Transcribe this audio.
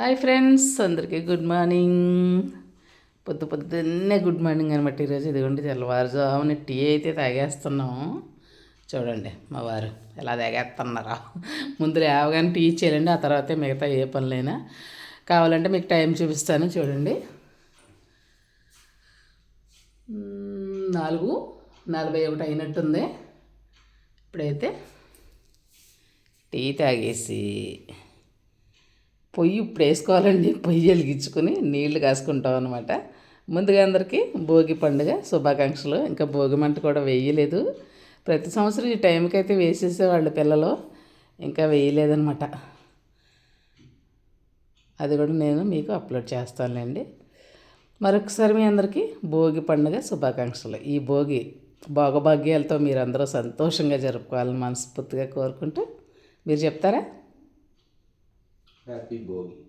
Hi friends అందరికీ good morning. పొద్దు పొద్దున్నే గుడ్ మార్నింగ్ అనమాట ఈరోజు. ఇదిగోండి తెల్లవారుజామున టీ అయితే తాగేస్తున్నాము చూడండి మా వారు ఎలా తాగేస్తున్నారా. ముందు లేవగానే టీ ఇచ్చేయాలండి ఆ తర్వాతే మిగతా ఏ పనులైనా కావాలంటే మీకు టైం చూపిస్తాను చూడండి. నాలుగు నలభై ఒకటి అయినట్టుంది. ఇప్పుడైతే టీ తాగేసి పొయ్యి ఇప్పుడు వేసుకోవాలండి పొయ్యి వెలిగించుకొని నీళ్ళు కాసుకుంటాం అనమాట ముందుగా అందరికీ భోగి పండుగ శుభాకాంక్షలు. ఇంకా భోగి మంట కూడా వేయలేదు. ప్రతి సంవత్సరం ఈ టైంకి అయితే వేసేసేవాళ్ళు పిల్లలు. ఇంకా వేయలేదనమాట అది కూడా నేను మీకు అప్లోడ్ చేస్తానులేండి. మరొకసారి మీ అందరికీ భోగి పండుగ శుభాకాంక్షలు. ఈ భోగి భోగభాగ్యాలతో మీరందరూ సంతోషంగా జరుపుకోవాలని మనస్ఫూర్తిగా కోరుకుంటూ మీరు చెప్తారా? É, Happy Bogie.